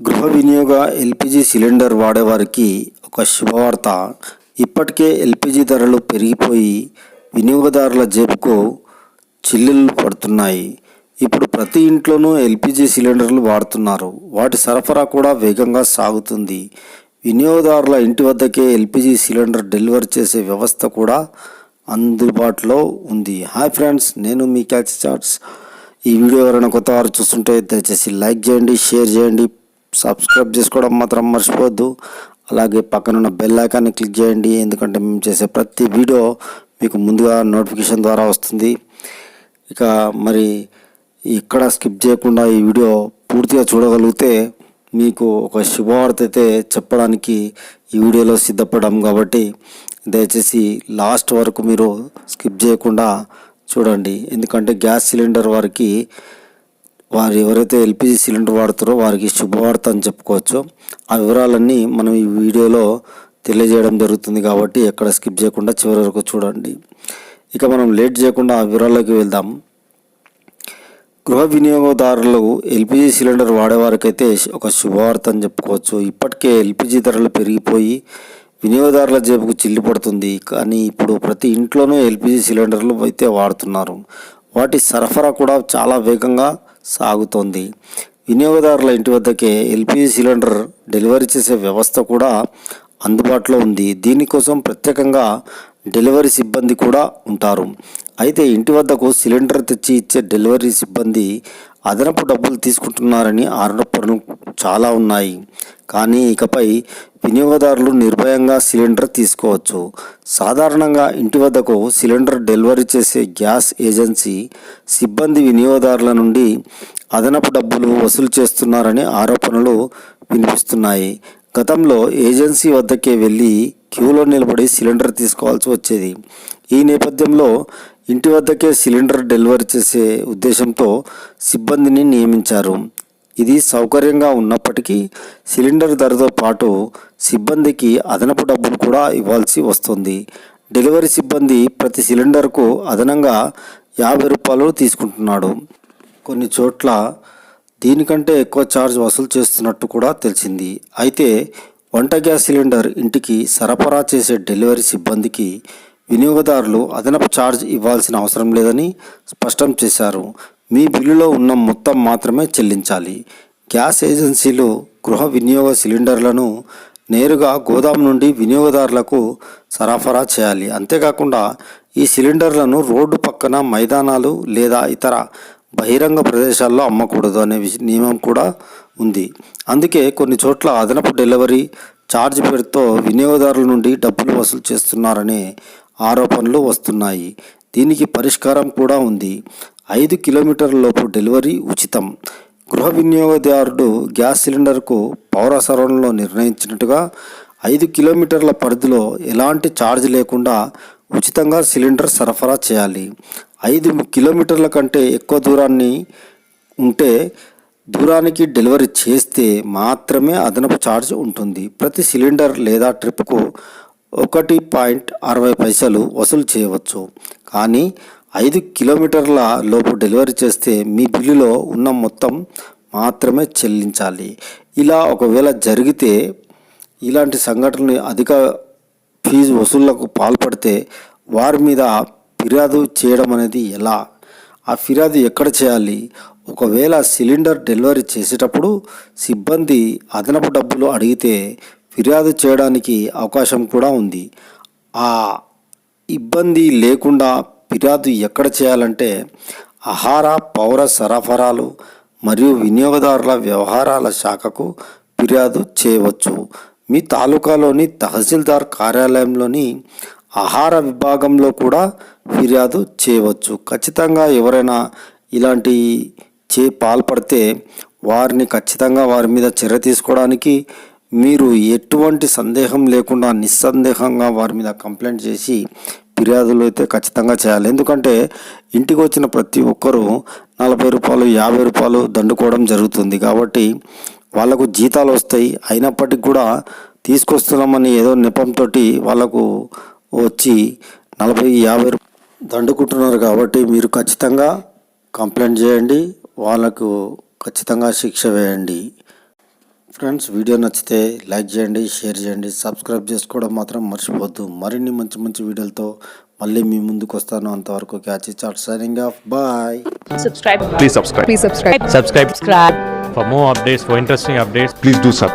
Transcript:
గృహ వినియోగ LPG cylinder వాడేవారికి ఒక శుభవార్త. ఇప్పటికే ఎల్పిజి ధరలు పెరిగిపోయి వినియోగదారుల జేబుకు చిల్లులు పడుతున్నాయి. ఇప్పుడు ప్రతి ఇంట్లోనూ ఎల్పిజి సిలిండర్లు వాడుతున్నారు. వాటి సరఫరా కూడా వేగంగా సాగుతుంది. వినియోగదారుల ఇంటి వద్దకే ఎల్పిజి సిలిండర్ డెలివరీ చేసే వ్యవస్థ కూడా అందుబాటులో ఉంది. హాయ్ ఫ్రెండ్స్ నేను మీ క్యాచ్ చాట్స్ ఈ వీడియో ఎవరైనా కొత్త వారు చూస్తుంటే దయచేసి లైక్ చేయండి షేర్ చేయండి సబ్స్క్రైబ్ చేసుకోవడం మాత్రం మర్చిపోవద్దు. అలాగే పక్కనున్న బెల్ ఐకాన్ని క్లిక్ చేయండి ఎందుకంటే మేము చేసే ప్రతి వీడియో మీకు ముందుగా నోటిఫికేషన్ ద్వారా వస్తుంది. ఇక మరి ఇక్కడ స్కిప్ చేయకుండా ఈ వీడియో పూర్తిగా చూడగలిగితే మీకు ఒక శుభవార్త అయితే చెప్పడానికి ఈ వీడియోలో సిద్ధపడ్డాం కాబట్టి దయచేసి లాస్ట్ వరకు మీరు స్కిప్ చేయకుండా చూడండి. ఎందుకంటే గ్యాస్ సిలిండర్ వారికి వారు ఎవరైతే ఎల్పిజి సిలిండర్ వాడుతారో వారికి శుభవార్త అని చెప్పుకోవచ్చు. ఆ వివరాలన్నీ మనం ఈ వీడియోలో తెలియజేయడం జరుగుతుంది కాబట్టి ఎక్కడ స్కిప్ చేయకుండా చివరి వరకు చూడండి. ఇక మనం లేట్ చేయకుండా ఆ వివరాల్లోకి వెళ్దాం. గృహ వినియోగదారులు ఎల్పిజి సిలిండర్ వాడేవారికైతే ఒక శుభవార్త అని చెప్పుకోవచ్చు. ఇప్పటికే ఎల్పిజి ధరలు పెరిగిపోయి వినియోగదారుల జేబుకు చిల్లు పడుతుంది. కానీ ఇప్పుడు ప్రతి ఇంట్లోనూ ఎల్పిజి సిలిండర్లు అయితే వాడుతున్నారు. వాటి సరఫరా కూడా చాలా వేగంగా సాగుతోంది. వినియోగదారుల ఇంటి వద్దకే ఎల్పిజి సిలిండర్ డెలివరీ చేసే వ్యవస్థ కూడా అందుబాటులో ఉంది. దీనికోసం ప్రత్యేకంగా డెలివరీ సిబ్బంది కూడా ఉంటారు. అయితే ఇంటి వద్దకు సిలిండర్ తెచ్చి ఇచ్చే డెలివరీ సిబ్బంది అదనపు డబ్బులు తీసుకుంటున్నారని ఆరోపణలు చాలా ఉన్నాయి. కానీ ఇకపై వినియోగదారులు నిర్భయంగా సిలిండర్ తీసుకోవచ్చు. సాధారణంగా ఇంటి వద్దకు సిలిండర్ డెలివరీ చేసే గ్యాస్ ఏజెన్సీ సిబ్బంది వినియోగదారుల నుండి అదనపు డబ్బులు వసూలు చేస్తున్నారని ఆరోపణలు వినిపిస్తున్నాయి. గతంలో ఏజెన్సీ వద్దకే వెళ్ళి క్యూలో నిలబడి సిలిండర్ తీసుకోవాల్సి వచ్చేది. ఈ నేపథ్యంలో ఇంటి వద్దకే సిలిండర్ డెలివరీ చేసే ఉద్దేశంతో సిబ్బందిని నియమించారు. ఇది సౌకర్యంగా ఉన్నప్పటికీ సిలిండర్ ధరతో పాటు సిబ్బందికి అదనపు డబ్బులు కూడా ఇవ్వాల్సి వస్తుంది. డెలివరీ సిబ్బంది ప్రతి సిలిండర్కు అదనంగా యాభై రూపాయలు తీసుకుంటున్నాడు. కొన్ని చోట్ల దీనికంటే ఎక్కువ ఛార్జ్ వసూలు చేస్తున్నట్టు కూడా తెలిసింది. అయితే వంట గ్యాస్ సిలిండర్ ఇంటికి సరఫరా చేసే డెలివరీ సిబ్బందికి వినియోగదారులు అదనపు ఛార్జ్ ఇవ్వాల్సిన అవసరం లేదని స్పష్టం చేశారు. మీ బిల్లులో ఉన్న మొత్తం మాత్రమే చెల్లించాలి. గ్యాస్ ఏజెన్సీలు గృహ వినియోగ సిలిండర్లను నేరుగా గోదాం నుండి వినియోగదారులకు సరఫరా చేయాలి. అంతేకాకుండా ఈ సిలిండర్లను రోడ్డు పక్కన మైదానాలు లేదా ఇతర బహిరంగ ప్రదేశాల్లో అమ్మకూడదు అనే నియమం కూడా ఉంది. అందుకే కొన్ని చోట్ల అదనపు డెలివరీ ఛార్జ్ పేరుతో వినియోగదారుల నుండి డబ్బులు వసూలు చేస్తున్నారనే ఆరోపణలు వస్తున్నాయి. దీనికి పరిష్కారం కూడా ఉంది. ఐదు కిలోమీటర్ల లోపు డెలివరీ ఉచితం. గృహ వినియోగదారుడు గ్యాస్ సిలిండర్కు పౌర సరఫరాలో నిర్ణయించినట్టుగా ఐదు కిలోమీటర్ల పరిధిలో ఎలాంటి ఛార్జ్ లేకుండా ఉచితంగా సిలిండర్ సరఫరా చేయాలి. ఐదు కిలోమీటర్ల కంటే ఎక్కువ దూరాన్ని ఉంటే దూరానికి డెలివరీ చేస్తే మాత్రమే అదనపు ఛార్జ్ ఉంటుంది. ప్రతి సిలిండర్ లేదా ట్రిప్కు ఒకటి పాయింట్ అరవై పైసలు వసూలు చేయవచ్చు. కానీ ఐదు కిలోమీటర్ల లోపు డెలివరీ చేస్తే మీ బిల్లులో ఉన్న మొత్తం మాత్రమే చెల్లించాలి. ఇలా ఒకవేళ జరిగితే ఇలాంటి సంఘటనలు అధిక ఫీజు వసూళ్ళకు పాల్పడితే వారి మీద ఫిర్యాదు చేయడం అనేది ఎలా? ఆ ఫిర్యాదు ఎక్కడ చేయాలి? ఒకవేళ సిలిండర్ డెలివరీ చేసేటప్పుడు సిబ్బంది అదనపు డబ్బులు అడిగితే ఫిర్యాదు చేయడానికి అవకాశం కూడా ఉంది. ఆ ఇబ్బంది లేకుండా ఫిర్యాదు ఎక్కడ చేయాలంటే ఆహార పౌర సరఫరాలు మరియు వినియోగదారుల వ్యవహారాల శాఖకు ఫిర్యాదు చేయవచ్చు. మీ తాలూకాలోని తహసీల్దార్ కార్యాలయంలోని ఆహార విభాగంలో కూడా ఫిర్యాదు చేయవచ్చు. ఖచ్చితంగా ఎవరైనా ఇలాంటి చే పాల్పడితే వారిని ఖచ్చితంగా వారి మీద చర్య తీసుకోవడానికి మీరు ఎటువంటి సందేహం లేకుండా నిస్సందేహంగా వారి మీద కంప్లైంట్ చేసి ఫిర్యాదులు అయితే ఖచ్చితంగా చేయాలి. ఎందుకంటే ఇంటికి వచ్చిన ప్రతి ఒక్కరూ నలభై రూపాయలు యాభై రూపాయలు దండుకోవడం జరుగుతుంది. కాబట్టి వాళ్ళకు జీతాలు వస్తాయి. అయినప్పటికీ కూడా తీసుకొస్తున్నామని ఏదో నెపంతో వాళ్ళకు వచ్చి నలభై యాభై దండుకుంటున్నారు. కాబట్టి మీరు ఖచ్చితంగా కంప్లైంట్ చేయండి. వాళ్ళకు ఖచ్చితంగా శిక్ష వేయండి. ఫ్రెండ్స్ వీడియో నచ్చితే లైక్ చేయండి షేర్ చేయండి సబ్స్క్రైబ్ చేసుకోవడం మాత్రం మర్చిపోవద్దు. మరిన్ని మంచి మంచి వీడియోలతో మళ్ళీ మీ ముందుకు వస్తాను. అంతవరకు catch chat signing off. Bye. Subscribe please subscribe please subscribe subscribe for more updates for interesting updates please do sub